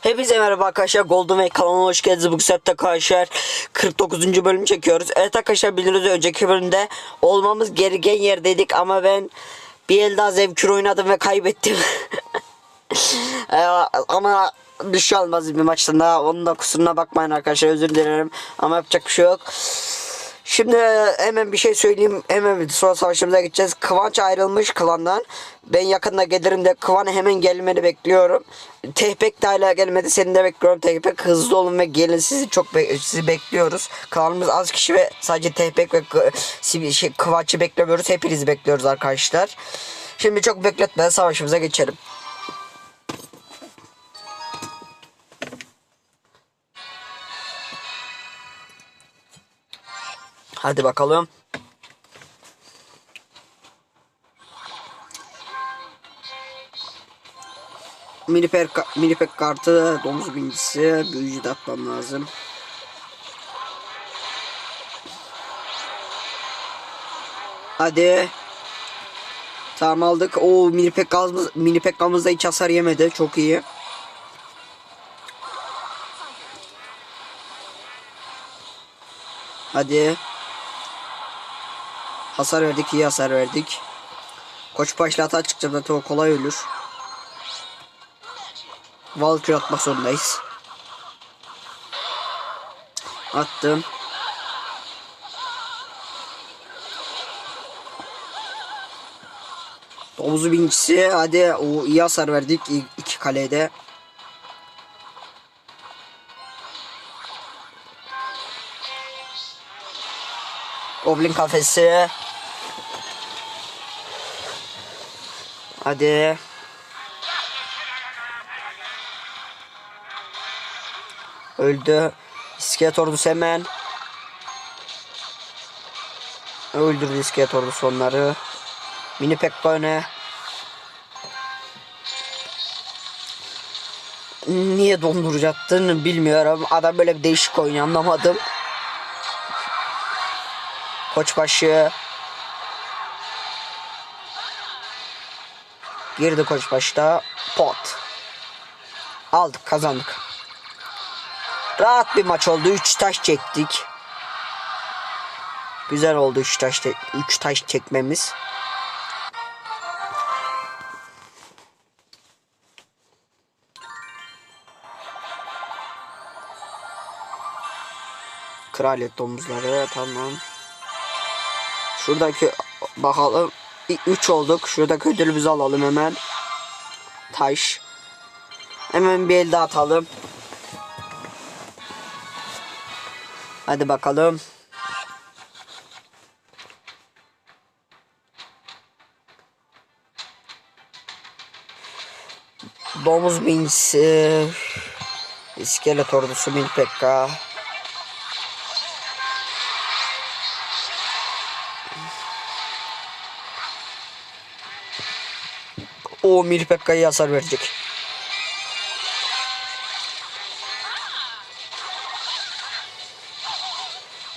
Hepinize merhaba arkadaşlar. Golden Way kanalına hoş geldiniz. Bu sefer arkadaşlar 49. bölüm çekiyoruz. Evet arkadaşlar bildiğiniz önceki bölümde olmamız gereken yerdeydik ama ben bir el daha zevkür oynadım ve kaybettim. Ama bir şey olmaz bir maçtan daha. Onun da kusuruna bakmayın arkadaşlar özür dilerim. Ama yapacak bir şey yok. Şimdi hemen bir şey söyleyeyim. Hemen sonra savaşımıza gideceğiz. Kıvanç ayrılmış klandan. Ben yakında gelirim de Kıvan'a hemen gelmeni bekliyorum. Tehpek de hala gelmedi. Seni de bekliyorum Tehpek. Hızlı olun ve gelin sizi çok be- sizi bekliyoruz. Klanımız az kişi ve sadece Tehpek ve şey, Kıvanç'ı beklemiyoruz. Hepinizi bekliyoruz arkadaşlar. Şimdi çok bekletmeden savaşımıza geçelim. Hadi bakalım. Minipek, minipek kartı, domuz bincisi, büyücü de atmam lazım. Hadi. Tamam aldık. O minipek gazımız, minipek gazımız da hiç hasar yemedi. Çok iyi. Hadi. Hasar verdik, iyi hasar verdik. Koç başla hata çıkacak zaten o kolay ölür. Valkyrie atmak zorundayız. Attım. Domuzu bincisi hadi o iyi hasar verdik iki kalede. Goblin kafesi. Hadi. Öldü. İskelet ordusu hemen. Öldürdü iskelet ordusu onları. Mini Pekka öne. Niye donduracaktın bilmiyorum. Adam böyle bir değişik oynuyor anlamadım. Koçbaşı. Girdi koçbaşta. Pot. Aldık kazandık. Rahat bir maç oldu. 3 taş çektik. Güzel oldu 3 taş 3 taş çekmemiz. Kraliyet domuzları tamam. Şuradaki bakalım 3 olduk. Şuradaki ödülümüzü alalım hemen. Taş. Hemen bir el daha atalım. Hadi bakalım. Domuz bincisi. İskelet ordusu Mil Pekka. O Mil Pekka'ya hasar verecek.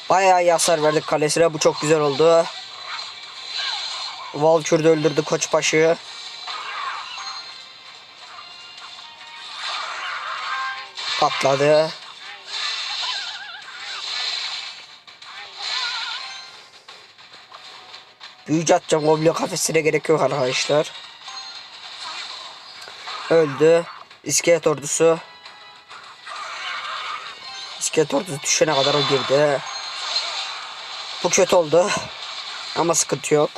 Bayağı iyi hasar verdik kalesine. Bu çok güzel oldu. Valkür de öldürdü Koçbaşı. Patladı. Büyücü atacağım. Goblin kafesine gerek yok arkadaşlar. Öldü. İskelet ordusu. İskelet ordusu düşene kadar o girdi. Bu kötü oldu. Ama sıkıntı yok.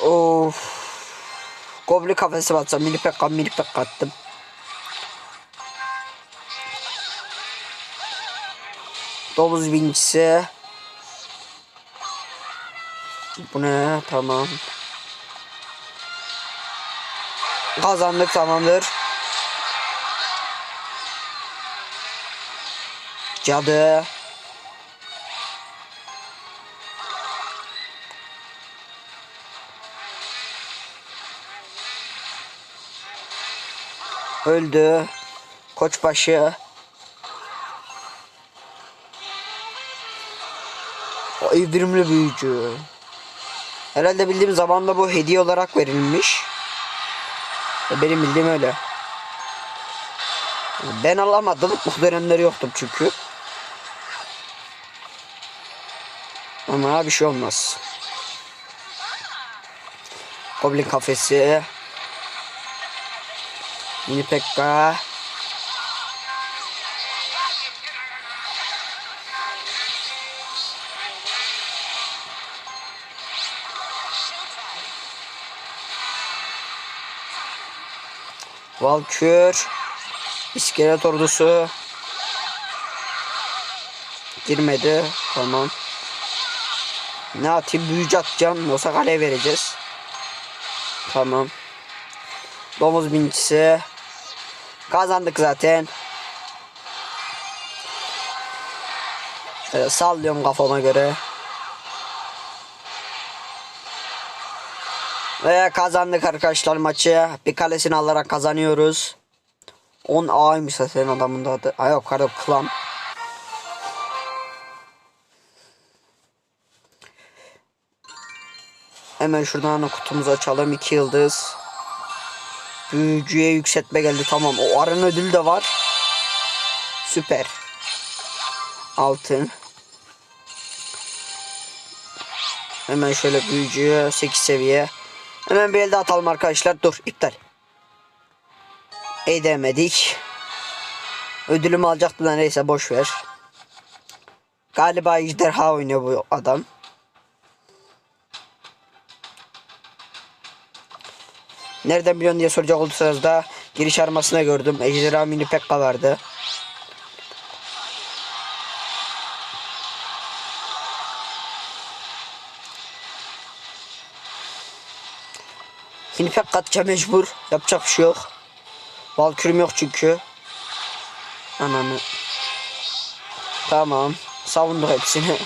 Of. Goblin kafesi batsam mini pekka mini pekka attım. Domuz bincisi. Bu ne? Tamam. Kazandık tamamdır. Cadı. Öldü. Koçbaşı. O evrimli büyücü. Herhalde bildiğim zamanda bu hediye olarak verilmiş. Benim bildiğim öyle. Ben alamadım. O dönemleri yoktum çünkü. Ama bir şey olmaz. Goblin kafesi. Mini Pekka. Valkür. İskelet ordusu. Girmedi. Tamam. Ne atayım? Büyücü atacağım. Yoksa kale vereceğiz. Tamam. Domuz binicisi. Kazandık zaten. Şöyle sallıyorum kafama göre. Ve kazandık arkadaşlar maçı. Bir kalesini alarak kazanıyoruz. 10 A'ymış zaten adamın da adı. Ay yok pardon klan. Hemen şuradan kutumuzu açalım. 2 yıldız. Büyücüye yükseltme geldi. Tamam. O aran ödülü de var. Süper. Altın. Hemen şöyle büyücüye 8 seviye. Hemen bir elde atalım arkadaşlar. Dur iptal. Edemedik. Ödülümü alacaktım da neyse boş ver. Galiba ejderha oynuyor bu adam. Nereden biliyorsun diye soracak olursanız da giriş armasına gördüm. Ejderha mini pekka vardı. Mini pekka atacağım mecbur. Yapacak bir şey yok. Valkürüm yok çünkü. Ananı. Tamam. Savunduk hepsini.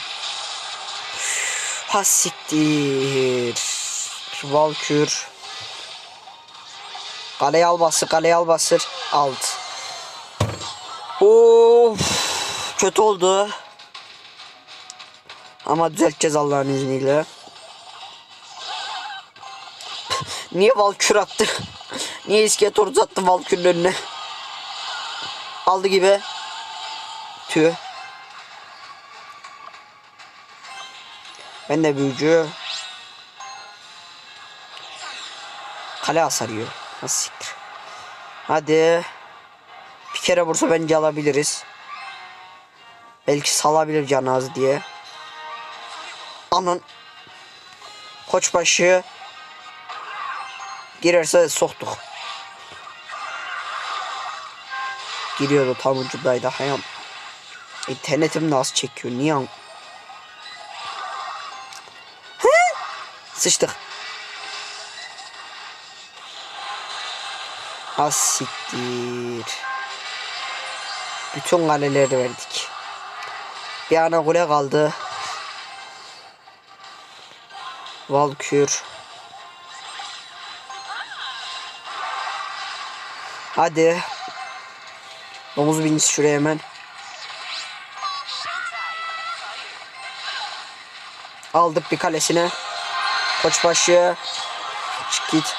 Ha siktir. Valkür. Kaleye al bastır, kaleye al bastır. Alt. Of. Kötü oldu. Ama düzelteceğiz Allah'ın izniyle. Niye Valkür attı? Niye iskelet ordu attı Valkür'ün önüne? Aldı gibi. Tüh. Ben de büyücü. Kale hasar. Nasıl siktir. Hadi. Bir kere vursa bence alabiliriz. Belki salabilir canazı diye. Aman. Koçbaşı. Girerse soktuk. Giriyordu tam ucundaydı. Hayam. İnternetim nasıl çekiyor? Niye? He? Sıçtık. Az. Bütün kaleleri verdik. Bir ana kule kaldı. Valkür. Hadi. Domuz binicisi şuraya hemen. Aldık bir kalesine. Koçbaşı. Çık git.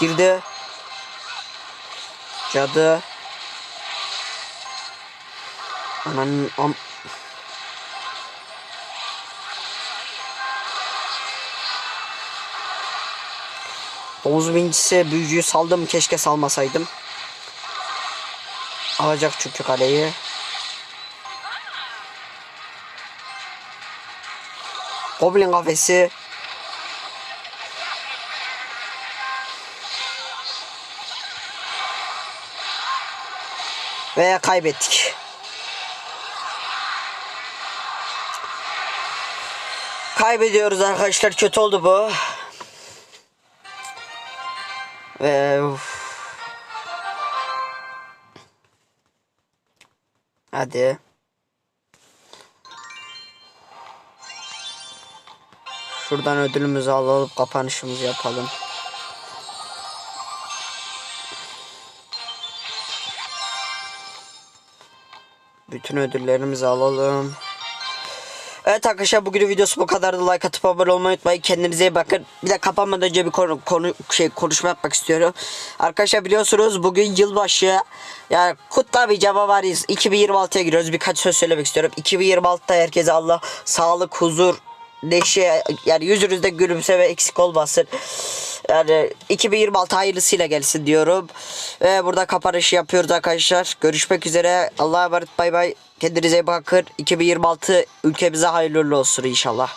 Girdi. Cadı. Ananın am Oğuz binicisi büyücüyü saldım keşke salmasaydım. Alacak çünkü kaleyi. Goblin kafesi. Veya kaybettik. Kaybediyoruz arkadaşlar kötü oldu bu. Ve uf. Hadi. Şuradan ödülümüzü alalım kapanışımızı yapalım. Bütün ödüllerimizi alalım. Evet arkadaşlar bugünün videosu bu kadardı. Like atıp abone olmayı unutmayın. Kendinize iyi bakın. Bir de kapanmadan önce bir konu, konu şey konuşma yapmak istiyorum. Arkadaşlar biliyorsunuz bugün yılbaşı. Yani kutlamayacağım ama varız. 2026'ya giriyoruz. Birkaç söz söylemek istiyorum. 2026'da herkese Allah sağlık, huzur, neşe yani yüzünüzde gülümseme eksik olmasın. Yani 2026 hayırlısıyla gelsin diyorum. Ve burada kapanışı yapıyoruz arkadaşlar. Görüşmek üzere. Allah'a emanet bay bay. Kendinize bakın. 2026 ülkemize hayırlı olsun inşallah.